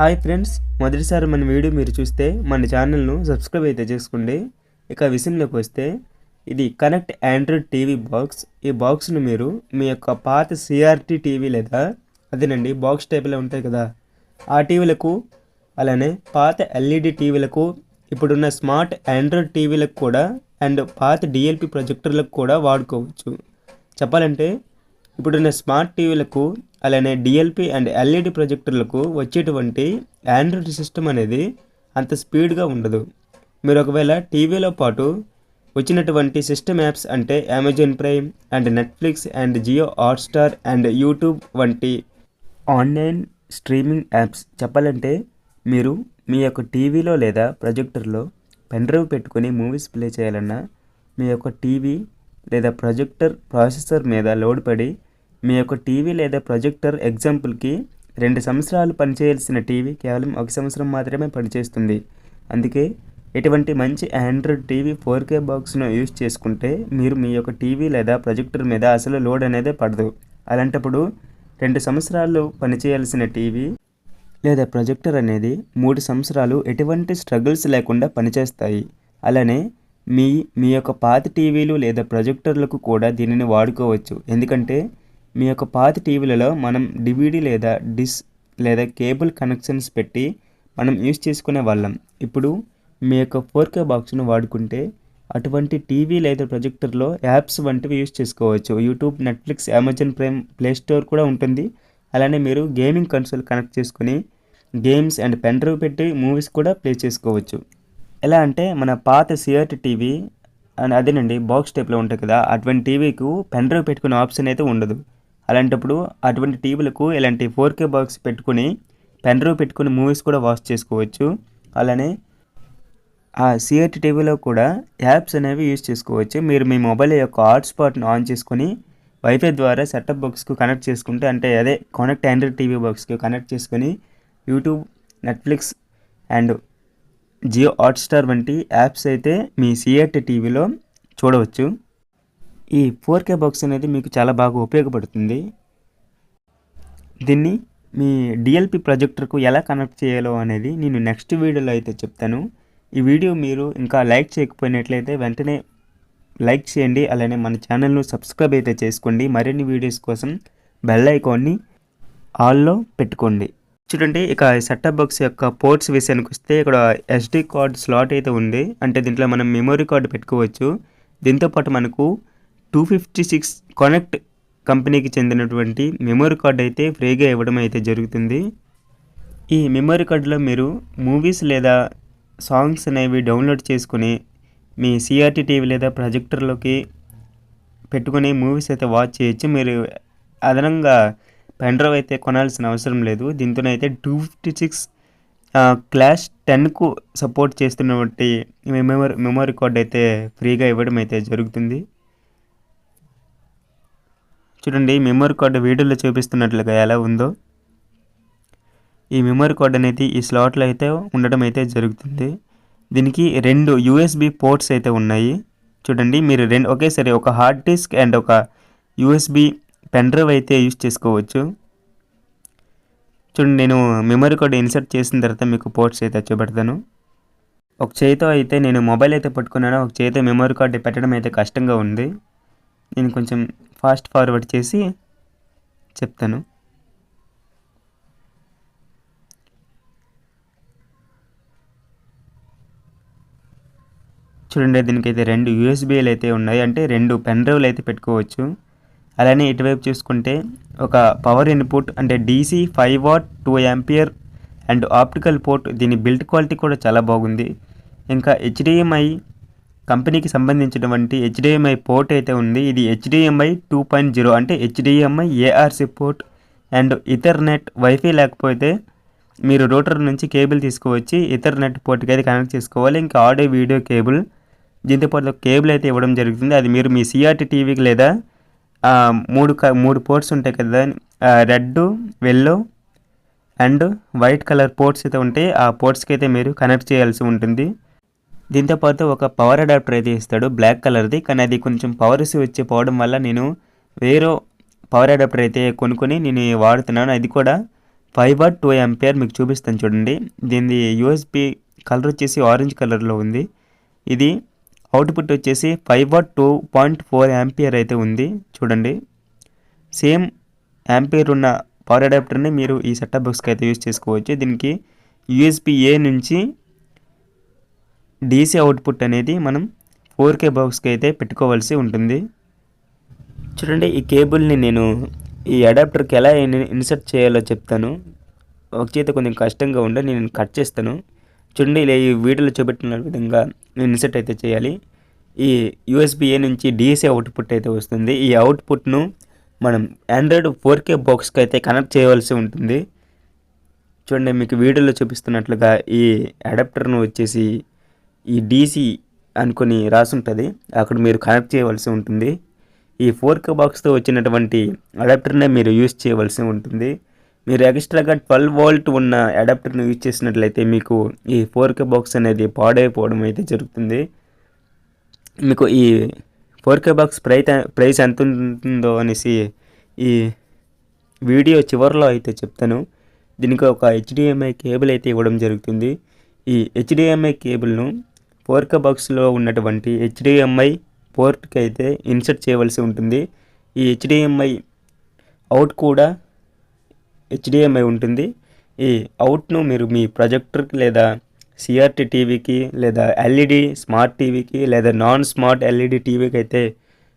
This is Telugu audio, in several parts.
హాయ్ ఫ్రెండ్స్ మొదటిసారి మన వీడియో మీరు చూస్తే మన ఛానల్ను సబ్స్క్రైబ్ అయితే చేసుకోండి. ఇక విషయంలోకి వస్తే ఇది కనెక్ట్ ఆండ్రాయిడ్ టీవీ బాక్స్. ఈ బాక్స్ను మీరు మీ యొక్క పాత సిఆర్టీ టీవీ లేదా అదేనండి బాక్స్ టైప్లో ఉంటాయి కదా ఆ టీవీలకు అలానే పాత ఎల్ఈడి టీవీలకు ఇప్పుడున్న స్మార్ట్ ఆండ్రాయిడ్ టీవీలకు కూడా అండ్ పాత డిఎల్పి ప్రొజెక్టర్లకు కూడా వాడుకోవచ్చు. చెప్పాలంటే ఇప్పుడున్న స్మార్ట్ టీవీలకు అలానే డిఎల్పి అండ్ ఎల్ఈడి ప్రొజెక్టర్లకు వచ్చేటువంటి ఆండ్రాయిడ్ సిస్టమ్ అనేది అంత స్పీడ్గా ఉండదు. మీరు ఒకవేళ టీవీలో పాటు వచ్చినటువంటి సిస్టమ్ యాప్స్ అంటే Amazon Prime and Netflix and Jio Hotstar and YouTube వంటి ఆన్లైన్ స్ట్రీమింగ్ యాప్స్ చెప్పాలంటే మీరు మీ యొక్క టీవీలో లేదా ప్రొజెక్టర్లో పెన్డ్రైవ్ పెట్టుకుని మూవీస్ ప్లే చేయాలన్నా మీ యొక్క టీవీ లేదా ప్రొజెక్టర్ ప్రాసెసర్ మీద లోడ్ పడి మీ యొక్క టీవీ లేదా ప్రొజెక్టర్ ఎగ్జాంపుల్కి రెండు సంవత్సరాలు పనిచేయాల్సిన టీవీ కేవలం ఒక సంవత్సరం మాత్రమే పనిచేస్తుంది. అందుకే ఇటువంటి మంచి ఆండ్రాయిడ్ టీవీ ఫోర్ కే బాక్స్ను యూజ్ చేసుకుంటే మీరు మీ యొక్క టీవీ లేదా ప్రొజెక్టర్ మీద అసలు లోడ్ అనేది పడదు. అలాంటప్పుడు రెండు సంవత్సరాలు పనిచేయాల్సిన టీవీ లేదా ప్రొజెక్టర్ అనేది మూడు సంవత్సరాలు ఎటువంటి స్ట్రగుల్స్ లేకుండా పనిచేస్తాయి. అలానే మీ మీ యొక్క పాత టీవీలు లేదా ప్రొజెక్టర్లకు కూడా దీనిని వాడుకోవచ్చు. ఎందుకంటే మీ యొక్క పాత టీవీలలో మనం డివిడి లేదా డిస్ లేదా కేబుల్ కనెక్షన్స్ పెట్టి మనం యూస్ చేసుకునే వాళ్ళం. ఇప్పుడు మీ యొక్క ఫోర్ కే బాక్స్ను వాడుకుంటే అటువంటి టీవీ లేదా ప్రొజెక్టర్లో యాప్స్ వంటివి యూజ్ చేసుకోవచ్చు. YouTube Netflix Amazon Prime Play Store కూడా ఉంటుంది. అలానే మీరు గేమింగ్ కన్సోల్ కనెక్ట్ చేసుకుని గేమ్స్ అండ్ పెన్ డ్రైవ్ పెట్టి మూవీస్ కూడా ప్లే చేసుకోవచ్చు. ఎలా అంటే మన పాత సిఆర్టీ టీవీ అండ్ అదేనండి బాక్స్ టైప్లో ఉంటాయి కదా అటువంటి టీవీకు పెన్ డ్రైవ్ పెట్టుకునే ఆప్షన్ అయితే ఉండదు. అలాంటప్పుడు అటువంటి టీవీలకు ఇలాంటి ఫోర్ కే బాక్స్ పెట్టుకుని పెన్ డ్రైవ్ పెట్టుకుని మూవీస్ కూడా వాచ్ చేసుకోవచ్చు. అలానే ఆ సిఆర్టీ టీవీలో కూడా యాప్స్ అనేవి యూజ్ చేసుకోవచ్చు. మీరు మీ మొబైల్ యొక్క హాట్స్పాట్ను ఆన్ చేసుకొని వైఫై ద్వారా సెటప్ బాక్స్కు కనెక్ట్ చేసుకుంటే అంటే అదే కనెక్ట్ ఆండ్రాయిడ్ టీవీ బాక్స్కి కనెక్ట్ చేసుకొని YouTube Netflix and Jio Hotstar వంటి యాప్స్ అయితే మీ సిఆర్టీ టీవీలో చూడవచ్చు. ఈ ఫోర్ కే బాక్స్ అనేది మీకు చాలా బాగా ఉపయోగపడుతుంది. దీన్ని మీ డిఎల్పి ప్రొజెక్టర్కు ఎలా కనెక్ట్ చేయాలో అనేది నేను నెక్స్ట్ వీడియోలో అయితే చెప్తాను. ఈ వీడియో మీరు ఇంకా లైక్ చేయకపోయినట్లయితే వెంటనే లైక్ చేయండి అలానే మన ఛానల్ను సబ్స్క్రైబ్ అయితే చేసుకోండి. మరిన్ని వీడియోస్ కోసం బెల్ ఐకాన్ని ఆల్లో పెట్టుకోండి. చూడండి ఇక సెటప్ బాక్స్ యొక్క పోర్ట్స్ విషయానికి వస్తే ఇక్కడ ఎస్డి కార్డ్ స్లాట్ అయితే ఉంది. అంటే దీంట్లో మనం మెమొరీ కార్డు పెట్టుకోవచ్చు. దీంతోపాటు మనకు టూ ఫిఫ్టీ సిక్స్ కనెక్ట్ కంపెనీకి చెందినటువంటి మెమరీ కార్డ్ అయితే ఫ్రీగా ఇవ్వడం అయితే జరుగుతుంది. ఈ మెమరీ కార్డులో మీరు మూవీస్ లేదా సాంగ్స్ అనేవి డౌన్లోడ్ చేసుకుని మీ సిఆర్టీ టీవీ లేదా ప్రొజెక్టర్లోకి పెట్టుకుని మూవీస్ అయితే వాచ్ చేయొచ్చు. మీరు అదనంగా పెన్డ్రైవ్ అయితే కొనాల్సిన అవసరం లేదు. దీంతోనైతే టూ ఫిఫ్టీ సిక్స్ క్లాస్ టెన్కు సపోర్ట్ చేస్తున్నటువంటి మెమరీ మెమరీ కార్డ్ అయితే ఫ్రీగా ఇవ్వడం అయితే జరుగుతుంది. చూడండి మెమరీ కార్డు వీడియోలో చూపిస్తున్నట్లుగా ఎలా ఉందో. ఈ మెమరీ కార్డ్ అనేది ఈ స్లాట్లో అయితే ఉండడం అయితే జరుగుతుంది. దీనికి రెండు యూఎస్బి పోర్ట్స్ అయితే ఉన్నాయి. చూడండి మీరు రెండు ఒకేసారి ఒక హార్డ్ డిస్క్ అండ్ ఒక యూఎస్బి పెన్ డ్రైవ్ అయితే యూస్ చేసుకోవచ్చు. చూడండి నేను మెమరీ కార్డ్ ఇన్సర్ట్ చేసిన తర్వాత మీకు పోర్ట్స్ అయితే చూపెడతాను. ఒక చేతితో అయితే నేను మొబైల్ అయితే పట్టుకున్నాను. ఒక చేతితో మెమరీ కార్డ్ పెట్టడం అయితే కష్టంగా ఉంది. నేను కొంచెం ఫాస్ట్ ఫార్వర్డ్ చేసి చెప్తాను. చూడండి దీనికైతే రెండు యూఎస్బీలు అయితే ఉన్నాయి. అంటే రెండు పెన్ డ్రైవ్లు అయితే పెట్టుకోవచ్చు. అలానే ఇటువైపు చూసుకుంటే ఒక పవర్ ఇన్పుట్ అంటే DC five watt two ampere and optical port దీని బిల్డ్ క్వాలిటీ కూడా చాలా బాగుంది. ఇంకా హెచ్డిఎంఐ కంపెనీకి సంబంధించినటువంటి హెచ్డిఎంఐ పోర్ట్ అయితే ఉంది. ఇది హెచ్డిఎంఐ టూ పాయింట్ జీరో అంటే HDMI ARC port and ethernet wifi లేకపోతే మీరు రూటర్ నుంచి కేబుల్ తీసుకువచ్చి ఇథర్నెట్ పోర్ట్కి అయితే కనెక్ట్ చేసుకోవాలి. ఇంకా ఆడియో వీడియో కేబుల్ దీంతో పాటు కేబుల్ అయితే ఇవ్వడం జరుగుతుంది. అది మీరు మీ సిఆర్టీ టీవీకి లేదా మూడు క మూడు పోర్ట్స్ ఉంటాయి కదా red yellow and white colour ports అయితే ఉంటాయి. ఆ పోర్ట్స్కి అయితే మీరు కనెక్ట్ చేయాల్సి ఉంటుంది. దీంతోపాటు ఒక పవర్ అడాప్టర్ అయితే ఇస్తాడు బ్లాక్ కలర్ది కానీ అది కొంచెం పవర్ వచ్చి పోవడం వల్ల నేను వేరే పవర్ అడాప్టర్ అయితే కొనుక్కొని నేను వాడుతున్నాను. అది కూడా ఫైవ్ వాట్ టూ ఎంపీఆర్ మీకు చూపిస్తాను చూడండి. దీని యూఎస్పి కలర్ వచ్చేసి ఆరెంజ్ కలర్లో ఉంది. ఇది అవుట్పుట్ వచ్చేసి five watt two point four ampere అయితే ఉంది. చూడండి. సేమ్ యాంపియర్ ఉన్న పవర్ అడాప్టర్ని మీరు ఈ సెటప్ బాక్స్కి అయితే యూజ్ చేసుకోవచ్చు. దీనికి యూఎస్పి ఏ నుంచి డీసీ అవుట్పుట్ అనేది మనం ఫోర్ కే బాక్స్కి అయితే పెట్టుకోవాల్సి ఉంటుంది. చూడండి ఈ కేబుల్ని నేను ఈ అడాప్టర్కి ఎలా ఇన్సర్ట్ చేయాలో చెప్తాను. ఒక చేత కొంచెం కష్టంగా ఉండే నేను కట్ చేస్తాను. చూడండి ఇలా ఈ వీడియోలో చూపెట్టిన విధంగా ఇన్సర్ట్ అయితే చేయాలి. ఈ యూఎస్బిఏ నుంచి డిఎస్ఏ అవుట్పుట్ అయితే వస్తుంది. ఈ అవుట్పుట్ను మనం ఆండ్రాయిడ్ ఫోర్ కే బాక్స్కి అయితే కనెక్ట్ చేయవలసి ఉంటుంది. చూడండి మీకు వీడియోలో చూపిస్తున్నట్లుగా ఈ అడాప్టర్ను వచ్చేసి ఈ డీసీ అనుకొని రాసి ఉంటుంది అక్కడ మీరు కనెక్ట్ చేయవలసి ఉంటుంది. ఈ ఫోర్ కే బాక్స్తో వచ్చినటువంటి అడాప్టర్నే మీరు యూజ్ చేయవలసి ఉంటుంది. మీరు ఎక్స్ట్రాగా ట్వెల్వ్ వోల్ట్ ఉన్న అడాప్టర్ని యూజ్ చేసినట్లయితే మీకు ఈ ఫోర్ కే బాక్స్ అనేది పాడైపోవడం అయితే జరుగుతుంది. మీకు ఈ four K box price price ఎంత ఉంటుందో అనేసి ఈ వీడియో చివరిలో అయితే చెప్తాను. దీనికి ఒక హెచ్డిఎంఐ కేబుల్ అయితే ఇవ్వడం జరుగుతుంది. ఈ హెచ్డిఎంఐ కేబుల్ను కోరిక బాక్స్లో ఉన్నటువంటి హెచ్డిఎంఐ పోర్ట్కి అయితే ఇన్సర్ట్ చేయవలసి ఉంటుంది. ఈ హెచ్డిఎంఐ అవుట్ కూడా హెచ్డిఎంఐ ఉంటుంది. ఈ అవుట్ను మీరు మీ ప్రొజెక్టర్కి లేదా సిఆర్టీ టీవీకి లేదా ఎల్ఈడి స్మార్ట్ టీవీకి లేదా నాన్ స్మార్ట్ ఎల్ఈడి టీవీకి అయితే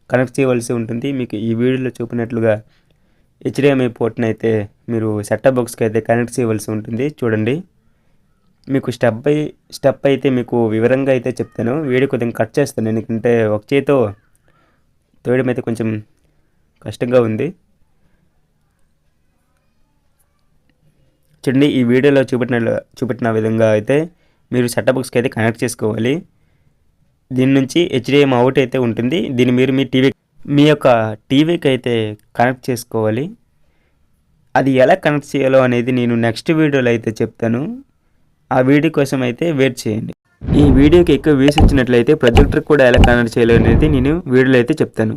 కనెక్ట్ చేయవలసి ఉంటుంది. మీకు ఈ వీడియోలో చూపినట్లుగా హెచ్డిఎంఐ పోర్ట్ని అయితే మీరు సెటప్ బాక్స్కి అయితే కనెక్ట్ చేయవలసి ఉంటుంది. చూడండి. మీకు స్టెప్ బై స్టెప్ అయితే మీకు వివరంగా అయితే చెప్తాను. వీడియో కొద్దిగా కట్ చేస్తాను. ఎందుకంటే ఒక చేతితో తోయడం అయితే కొంచెం కష్టంగా ఉంది. చూడండి ఈ వీడియోలో చూపెట్టిన చూపెట్టిన విధంగా అయితే మీరు సెటప్ బాక్స్కి అయితే కనెక్ట్ చేసుకోవాలి. దీని నుంచి హెచ్డిఎం అవుట్ అయితే ఉంటుంది. దీన్ని మీరు మీ టీవీ మీ యొక్క టీవీకి అయితే కనెక్ట్ చేసుకోవాలి. అది ఎలా కనెక్ట్ చేయాలో అనేది నేను నెక్స్ట్ వీడియోలో అయితే చెప్తాను. ఆ వీడియో కోసం అయితే వెయిట్ చేయండి. ఈ వీడియోకి ఎక్కువ వ్యూస్ ఇచ్చినట్లయితే ప్రొజెక్టర్ కూడా ఎలా కనెక్ట్ చేయలేదు అనేది నేను వీడియోలో అయితే చెప్తాను.